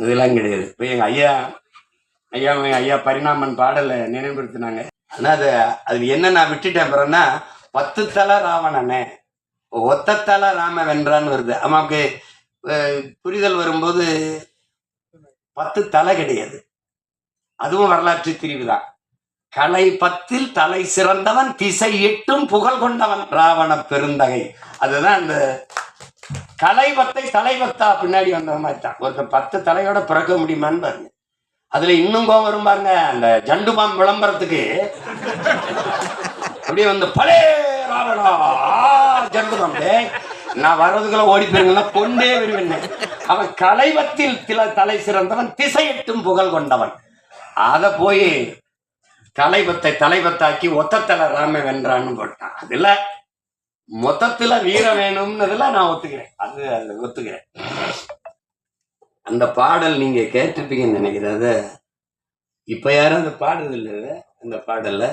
இதெல்லாம் கிடையாது. இப்போ எங்கள் ஐயா ஐயா ஐயா பரிணாமன் பாடலை நினைவுபடுத்தினாங்க. ஆனால் அது அது என்ன நான் விட்டுட்டேன் பிறன்னா பத்து தலை ராவணனே ஒத்த தலை ராம வென்றான்னு வருது. அம்மாவுக்கு புரிதல் வரும்போது பத்து தலை கிடையாது. அதுவும் வரலாற்று பிரிவு தான். கலை பத்தில் தலை சிறந்தவன் திசை எட்டும் புகழ் கொண்டவன். ராவண பெருந்தகை. அதுதான் அந்த தலைவத்தை தலைவத்தா பின்னாடி வந்த மாதிரி தான் ஒருத்தர் பத்து தலையோட பிறக்க முடியுமான்னு பாருங்க. அதுல இன்னும் கோவம் வரும் பாருங்க அந்த ஜண்டு பாம் விளம்பரத்துக்கு. அப்படியே வந்து பலே ஜண்டு பாம் நான் வர்றதுக்குள்ள ஓடி போயிருங்கன்னா கொண்டே வருவேன் அவன் கலைவத்தில் தில தலை சிறந்தவன் திசையட்டும் புகழ் கொண்டவன். அத போய் தலைபத்தை தலைவத்தாக்கி ஒத்தத்தலை ராம வென்றான்னு போட்டான். அதுல மொத்தத்துல வீரம் வேணும்னதுல நான் ஒத்துக்கிறேன். அது அது ஒத்துக்கிறேன். அந்த பாடல் நீங்க கேட்டிருப்பீங்கன்னு நினைக்கிறேன். அது இப்ப யாரும் அந்த பாடுறது இல்ல அந்த பாடல்ல?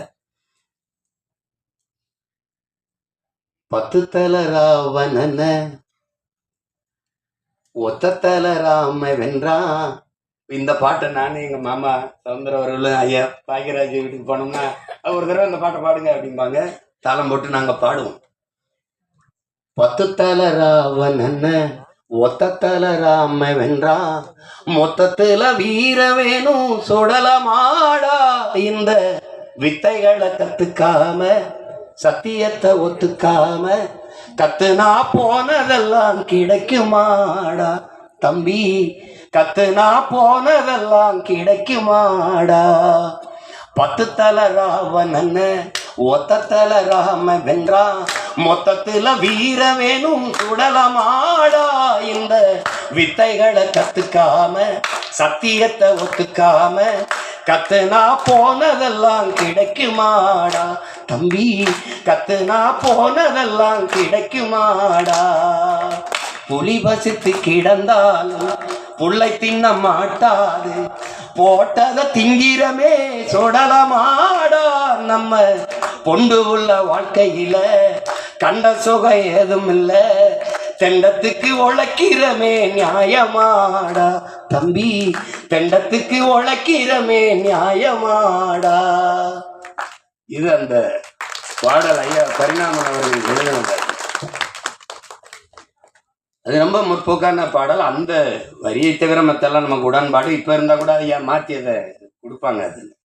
பத்து தல ராவணன ஒத்த தல ராம வென்றான் இந்த பாட்டை நானும் எங்க மாமா சவுந்தர அவர்களும் ஐயா பாக்கியராஜ் வீட்டுக்கு போனோம்னா ஒரு தடவை இந்த பாட்டை பாடுங்க அப்படிம்பாங்க. தாளம் போட்டு நாங்க பாடுவோம். பத்து தல ராவணன ஒத்த தல ராம வென்றான் மொத்தத்துல வீர வேணும் சுடலமாடா? இந்த வித்தைகளை கத்துக்காம சத்தியத்தை ஒத்துக்காம கத்துனா போனதெல்லாம் கிடைக்குமாடா? தம்பி கத்துனா போனதெல்லாம் கிடைக்குமாடா? பத்து தல ராவணன் ஒத்த தல ராம வென்றான் மொத்தத்துல வீர வேணும் உடலமாடா இந்த வித்தைகளை கத்துக்காம சத்தியத்தை ஒத்துக்காம கத்துனா போனதெல்லாம் கிடைக்குமாடா? தம்பி கத்துனா போனதெல்லாம் கிடைக்குமாடா? புலி பசித்து கிடந்தாலும் புள்ளை தின்ன மாட்டாது. போட்டதை திங்கிறமே சுடலமாடா நம்ம பொண்டு உள்ள வாழ்க்கையில. கண்ட சுகம் ஏதும் இல்ல தெண்டத்துக்கு உழைக்கிறமே நியாயமாடா. தம்பி தெண்டத்துக்கு உழைக்கிறமே நியாயமாடா. இது அந்த பாடல் ஐயா பரிணாமன் அவர்கள் எழுதினார் அது ரொம்ப முற்போக்கான பாடல். அந்த வரியை தவிர மத்தெல்லாம் நமக்கு உடன்பாடு. இப்ப இருந்தா கூட ஐயா மாற்றி அதை கொடுப்பாங்க அது.